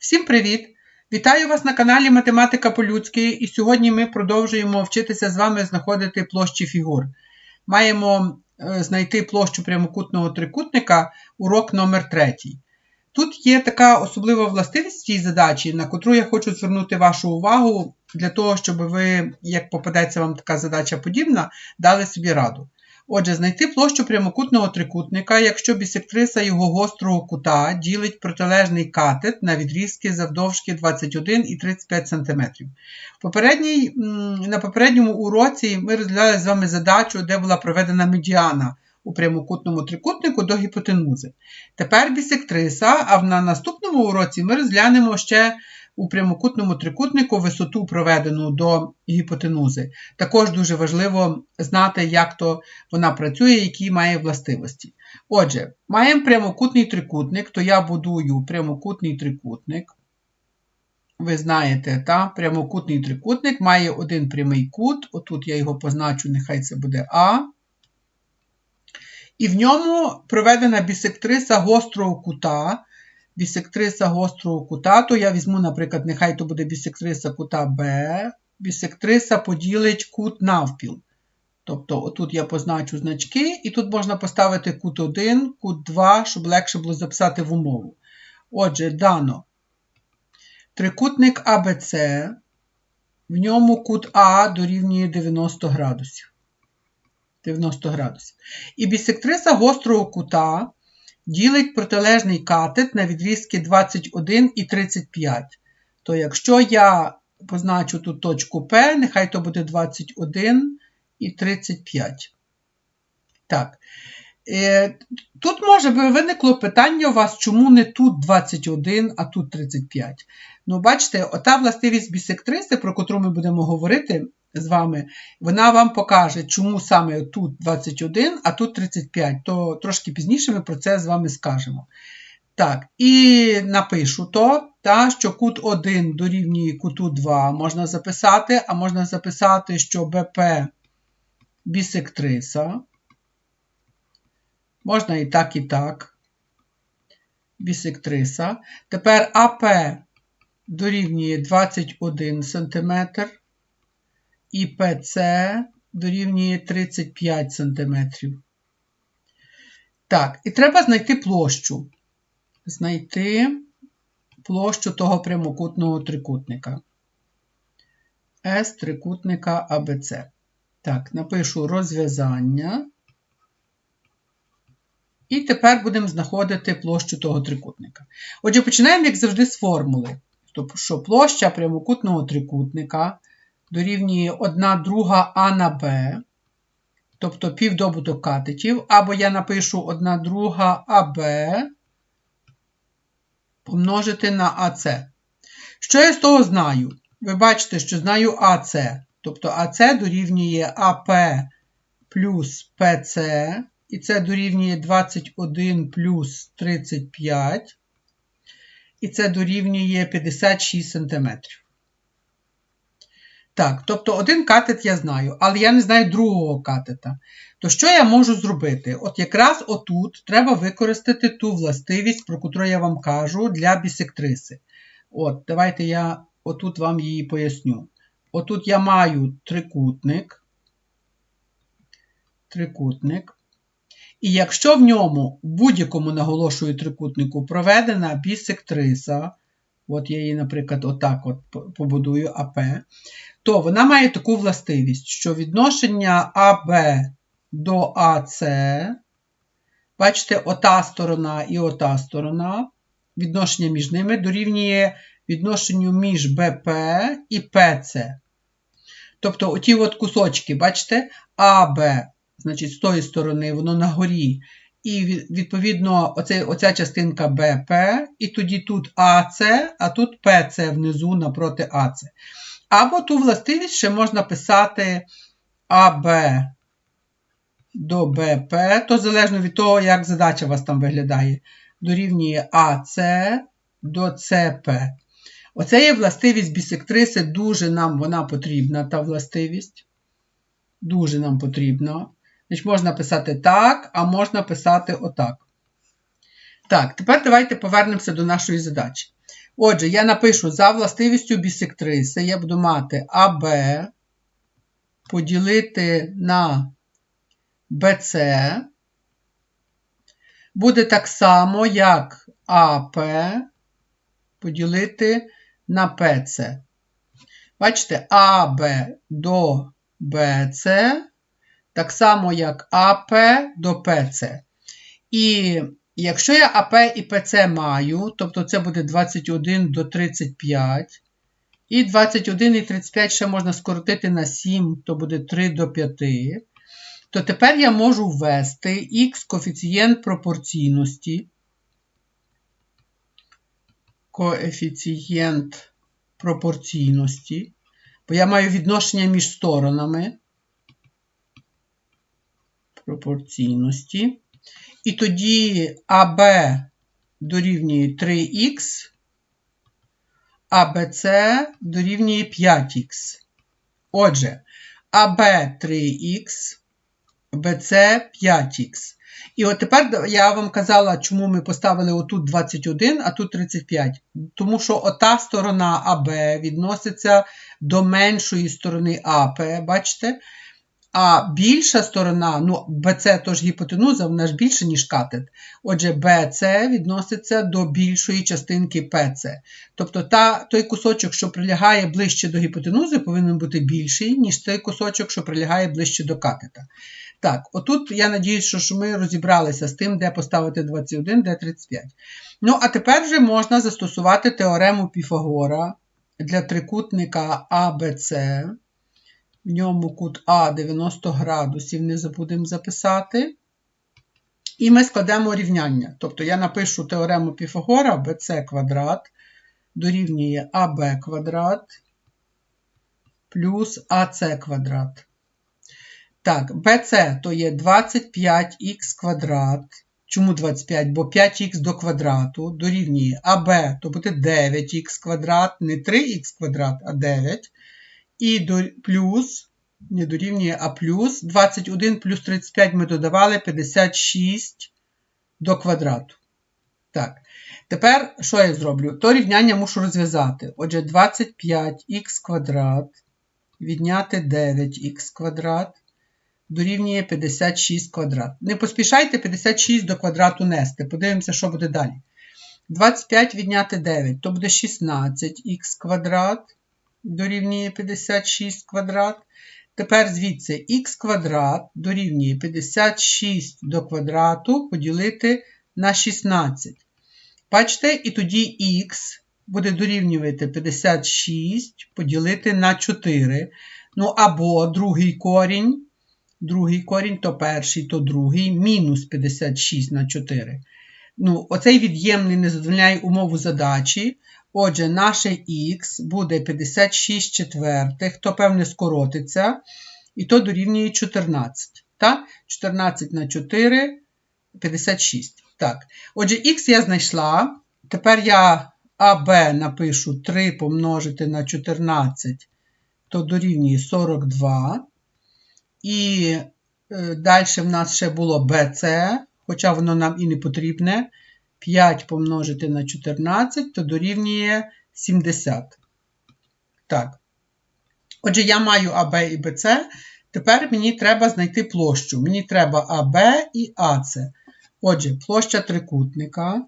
Всім привіт! Вітаю вас на каналі Математика по-людськи і сьогодні ми продовжуємо вчитися з вами знаходити площі фігур. Маємо е, знайти площу прямокутного трикутника, урок номер 3 Тут є така особлива властивість цій задачі, на котру я хочу звернути вашу увагу для того, щоб ви, як попадеться вам така задача подібна, дали собі раду. Отже, знайти площу прямокутного трикутника, якщо бісектриса його гострого кута ділить протилежний катет на відрізки завдовжки 21 і 35 см. Попередній, на попередньому уроці ми розглянули з вами задачу, де була проведена медіана у прямокутному трикутнику до гіпотенузи. Тепер бісектриса, а на наступному уроці ми розглянемо ще у прямокутному трикутнику висоту проведену до гіпотенузи. Також дуже важливо знати, як то вона працює, які має властивості. Отже, маємо прямокутний трикутник, то я будую прямокутний трикутник. Ви знаєте, та, прямокутний трикутник має один прямий кут, отут я його позначу, нехай це буде А. І в ньому проведена бісектриса гострого кута бісектриса гострого кута, то я візьму, наприклад, нехай то буде бісектриса кута Б. Бісектриса поділить кут навпіл. Тобто, отут я позначу значки, і тут можна поставити кут 1, кут 2, щоб легше було записати в умову. Отже, дано трикутник АБЦ, в ньому кут А дорівнює 90 градусів. 90 градусів. І бісектриса гострого кута ділить протилежний катет на відрізки 21 і 35. То якщо я позначу тут точку P, нехай то буде 21 і 35. Так. Е, тут може би виникло питання у вас, чому не тут 21, а тут 35. Ну, бачите, ота властивість бісектриси, про котру ми будемо говорити, з вами, вона вам покаже, чому саме тут 21, а тут 35. То трошки пізніше ми про це з вами скажемо. Так, і напишу то, та, що кут 1 дорівнює куту 2 можна записати, а можна записати, що БП бісектриса. Можна і так, і так. Бісектриса. Тепер АП дорівнює 21 см і ПЦ дорівнює 35 см. Так, і треба знайти площу. Знайти площу того прямокутного трикутника. С трикутника АБЦ. Так, напишу розв'язання. І тепер будемо знаходити площу того трикутника. Отже, починаємо, як завжди, з формули. Тобто, що площа прямокутного трикутника дорівнює 1 друга А на Б, тобто півдобуток катетів, або я напишу 1 друга АБ помножити на АС. Що я з того знаю? Ви бачите, що знаю АС. Тобто АС дорівнює АП плюс ПС, і це дорівнює 21 плюс 35, і це дорівнює 56 см. Так, тобто один катет я знаю, але я не знаю другого катета. То що я можу зробити? От якраз отут треба використати ту властивість, про яку я вам кажу, для бісектриси. От, Давайте я отут вам її поясню. Отут я маю трикутник. Трикутник. І якщо в ньому будь-якому наголошую трикутнику проведена бісектриса, от я її, наприклад, отак от побудую АП, то вона має таку властивість, що відношення АБ до АС, бачите, ота сторона і ота сторона, відношення між ними дорівнює відношенню між БП і ПЦ. Тобто оті от кусочки, бачите, АБ, значить, з тої сторони, воно на горі. І, відповідно, оце, оця частинка БП, і тоді тут АЦ, а тут ПЦ внизу напроти АЦ. Або ту властивість ще можна писати АБ до БП, то залежно від того, як задача у вас там виглядає, дорівнює АС до ЦП. Оце є властивість бісектриси, дуже нам вона потрібна, та властивість. Дуже нам потрібна. Значить, Можна писати так, а можна писати отак. Так, тепер давайте повернемося до нашої задачі. Отже, я напишу за властивістю бісектриси, я буду мати АБ поділити на БЦ. Буде так само, як АП поділити на ПЦ. Бачите, АБ до БЦ, так само, як АП до ПЦ. І якщо я АП і ПЦ маю, тобто це буде 21 до 35, і 21 і 35 ще можна скоротити на 7, то буде 3 до 5, то тепер я можу ввести х коефіцієнт пропорційності. Коефіцієнт пропорційності, бо я маю відношення між сторонами пропорційності. І тоді АБ дорівнює 3х, а БЦ дорівнює 5х. Отже, АБ 3х, БЦ 5х. І от тепер я вам казала, чому ми поставили отут 21, а тут 35. Тому що ота сторона АБ відноситься до меншої сторони АП, бачите? А більша сторона, ну, BC тож гіпотенуза, вона ж більше, ніж катет. Отже, BC відноситься до більшої частинки PC. Тобто та, той кусочок, що прилягає ближче до гіпотенузи, повинен бути більший, ніж той кусочок, що прилягає ближче до катета. Так, отут я надіюсь, що ми розібралися з тим, де поставити 21, де 35. Ну, а тепер вже можна застосувати теорему Піфагора для трикутника ABC. В ньому кут А 90 градусів, не забудемо записати. І ми складемо рівняння. Тобто я напишу теорему Піфагора BC квадрат дорівнює АБ квадрат плюс АС квадрат. Так, BC то є 25х квадрат. Чому 25? Бо 5х до квадрату дорівнює АБ, то буде 9х квадрат, не 3х квадрат, а 9 і до, плюс, не дорівнює А плюс 21 плюс 35 ми додавали 56 до квадрату. Так. Тепер, що я зроблю? То рівняння мушу розв'язати. Отже, 25х квадрат відняти 9х квадрат дорівнює 56 квадрат. Не поспішайте 56 до квадрату нести. Подивимося, що буде далі. 25 відняти 9, то буде 16х квадрат дорівнює 56 квадрат. Тепер звідси х квадрат дорівнює 56 до квадрату поділити на 16. Бачите, і тоді х буде дорівнювати 56 поділити на 4. Ну, або другий корінь. Другий корінь то перший, то другий, мінус 56 на 4. Ну, Оцей від'ємний не задовольняє умову задачі. Отже, наше х буде 56 четвертих, то, певне, скоротиться, і то дорівнює 14. Так? 14 на 4 56. Так. Отже, х я знайшла. Тепер я АБ напишу 3 помножити на 14, то дорівнює 42. І е, далі в нас ще було BC, хоча воно нам і не потрібне. 5 помножити на 14, то дорівнює 70. Так. Отже, я маю АБ і БЦ. Тепер мені треба знайти площу. Мені треба АБ і АЦ. Отже, площа трикутника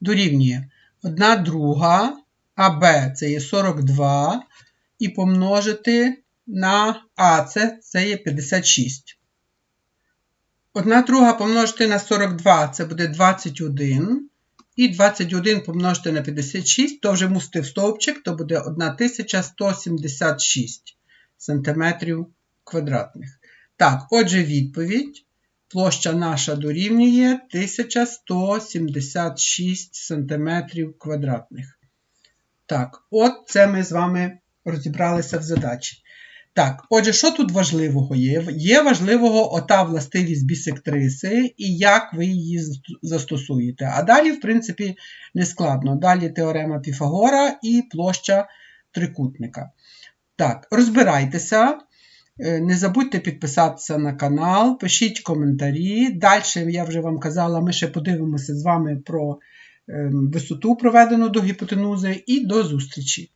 дорівнює 1 друга АБ це є 42. І помножити на АЦ це є 56. Одна друга помножити на 42 це буде 21. І 21 помножити на 56, то вже мусити в стовпчик, то буде 1176 см квадратних. Так, отже, відповідь. Площа наша дорівнює 1176 см квадратних. Так, от це ми з вами розібралися в задачі. Так, отже, що тут важливого є? Є важливого ота властивість бісектриси і як ви її застосуєте. А далі, в принципі, не складно. Далі теорема Піфагора і площа трикутника. Так, розбирайтеся. Е, Не забудьте підписатися на канал, пишіть коментарі. Далі, я вже вам казала, ми ще подивимося з вами про ем, висоту, проведену до гіпотенузи, і до зустрічі!